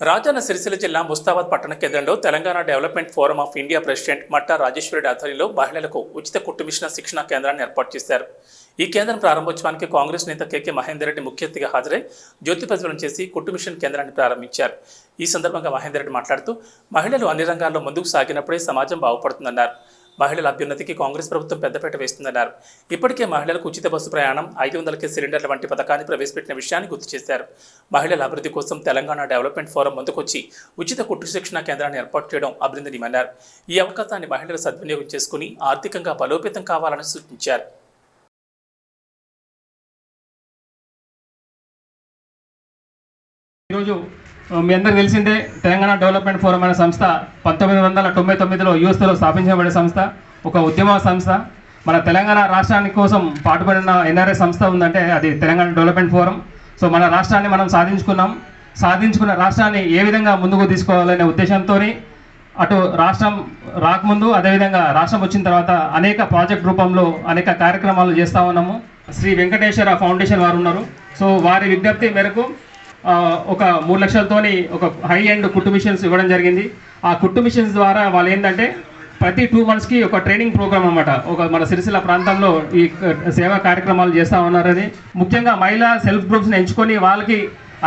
రాజన్న సిరిసిల్ల జిల్లా ముస్తాబాద్ పట్టణ కేంద్రంలో Telangana development forum of India president Matta Rajeshwari ఆధ్వర్యంలో మహిళలకు ఉచిత కుట్టుమిషన శిక్షణ కేంద్రాన్ని ఏర్పాటు చేశారు. ఈ కేంద్రం ప్రారంభోత్సవానికి కాంగ్రెస్ నేత కేకే మహేందర్ రెడ్డి ముఖ్య అతిథిగా హాజరై జ్యోతి ప్రజ్వలం చేసి కుట్టుమిషన్ కేంద్రాన్ని ప్రారంభించారు. ఈ సందర్భంగా మహేందర్ రెడ్డి మాట్లాడుతూ మహిళలు అన్ని రంగాల్లో ముందుకు సాగినప్పుడే సమాజం బాగుపడుతుందన్నారు. మహిళల అభ్యున్నతికి కాంగ్రెస్ ప్రభుత్వం పెద్దపీట వేస్తుందన్నారు. ఇప్పటికే మహిళలకు ఉచిత బస్సు ప్రయాణం ఐదు వందలకి సిలిండర్ల వంటి పథకాన్ని ప్రవేశపెట్టిన విషయాన్ని గుర్తు చేశారు. మహిళల అభివృద్ధి కోసం తెలంగాణ డెవలప్మెంట్ ఫోరం ముందుకొచ్చి ఉచిత కుట్టు శిక్షణ కేంద్రాన్ని ఏర్పాటు చేయడం అభినందనీయమన్నారు. ఈ అవకాశాన్ని మహిళలు సద్వినియోగం చేసుకుని ఆర్థికంగా బలోపేతం కావాలని సూచించారు. ఈరోజు మీ అందరికి తెలిసిందే తెలంగాణ డెవలప్మెంట్ ఫోరం అనే సంస్థ పంతొమ్మిది వందల తొంభై తొమ్మిదిలో యూఎస్లో స్థాపించబడిన సంస్థ ఒక ఉద్యమ సంస్థ. మన తెలంగాణ రాష్ట్రానికి కోసం పాటుపడిన ఎన్ఆర్ఏ సంస్థ ఉందంటే అది తెలంగాణ డెవలప్మెంట్ ఫోరం. సో మన రాష్ట్రాన్ని మనం సాధించుకున్నాం. సాధించుకున్న రాష్ట్రాన్ని ఏ విధంగా ముందుకు తీసుకోవాలనే ఉద్దేశంతో అటు రాష్ట్రం రాకముందు అదేవిధంగా రాష్ట్రం వచ్చిన తర్వాత అనేక ప్రాజెక్ట్ రూపంలో అనేక కార్యక్రమాలు చేస్తూ ఉన్నాము. శ్రీ వెంకటేశ్వర ఫౌండేషన్ వారు ఉన్నారు. సో వారి విజ్ఞప్తి మేరకు ఒక మూడు లక్షలతోని ఒక హై అండ్ కుట్టు మిషన్స్ ఇవ్వడం జరిగింది. ఆ కుట్టు మిషన్స్ ద్వారా వాళ్ళు ఏంటంటే ప్రతి టూ మంత్స్కి ఒక ట్రైనింగ్ ప్రోగ్రామ్ అనమాట ఒక మన సిరిసిల్ల ప్రాంతంలో ఈ సేవా కార్యక్రమాలు చేస్తూ ఉన్నారని ముఖ్యంగా మహిళా సెల్ఫ్ గ్రూప్స్ని ఎంచుకొని వాళ్ళకి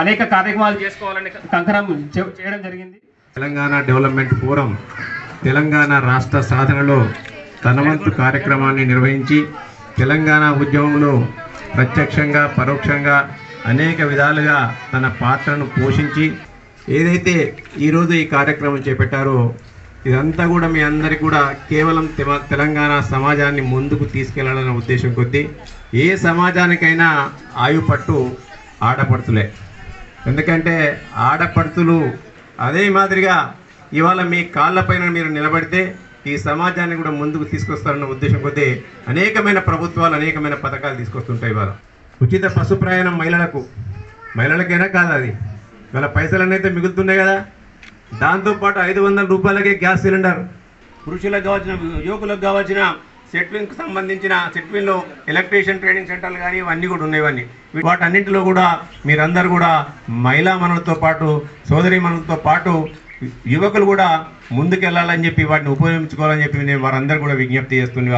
అనేక కార్యక్రమాలు చేసుకోవాలని కంకణం చేయడం జరిగింది. తెలంగాణ డెవలప్మెంట్ ఫోరం తెలంగాణ రాష్ట్ర సాధనలో తనవంతు కార్యక్రమాన్ని నిర్వహించి తెలంగాణ ఉద్యమంలో ప్రత్యక్షంగా పరోక్షంగా అనేక విధాలుగా తన పాత్రను పోషించి ఏదైతే ఈరోజు ఈ కార్యక్రమం చేపట్టారో ఇదంతా కూడా మీ అందరికీ కూడా కేవలం తెమ- తెలంగాణ సమాజాన్ని ముందుకు తీసుకెళ్ళాలనే ఉద్దేశం కొద్దీ ఏ సమాజానికైనా ఆయుపట్టు ఆడపడుతులే. ఎందుకంటే ఆడపడుతులు అదే మాదిరిగా ఇవాళ మీ కాళ్ళపైన మీరు నిలబడితే ఈ సమాజాన్ని కూడా ముందుకు తీసుకొస్తారన్న ఉద్దేశం కొద్దీ అనేకమైన ప్రభుత్వాలు అనేకమైన పథకాలు తీసుకొస్తుంటాయి ఇవాళ. ఉచిత పశు ప్రయాణం మహిళలకు. మహిళలకైనా కాదు అది. ఇవాళ పైసలన్నీ అయితే మిగులుతున్నాయి కదా. దాంతోపాటు ఐదు వందల రూపాయలకే గ్యాస్ సిలిండర్. పురుషులకు కావాల్సిన యువకులకు కావాల్సిన సెట్విన్కి సంబంధించిన సెట్విన్లో ఎలక్ట్రీషియన్ ట్రైనింగ్ సెంటర్లు కానీ ఇవన్నీ కూడా ఉన్నాయి వాటన్నింటిలో కూడా మీరందరూ కూడా మహిళా మనులతో పాటు సోదరి మనులతో పాటు యువకులు కూడా ముందుకెళ్ళాలని చెప్పి వాటిని ఉపయోగించుకోవాలని చెప్పి నేను వారందరూ కూడా విజ్ఞప్తి చేస్తున్నా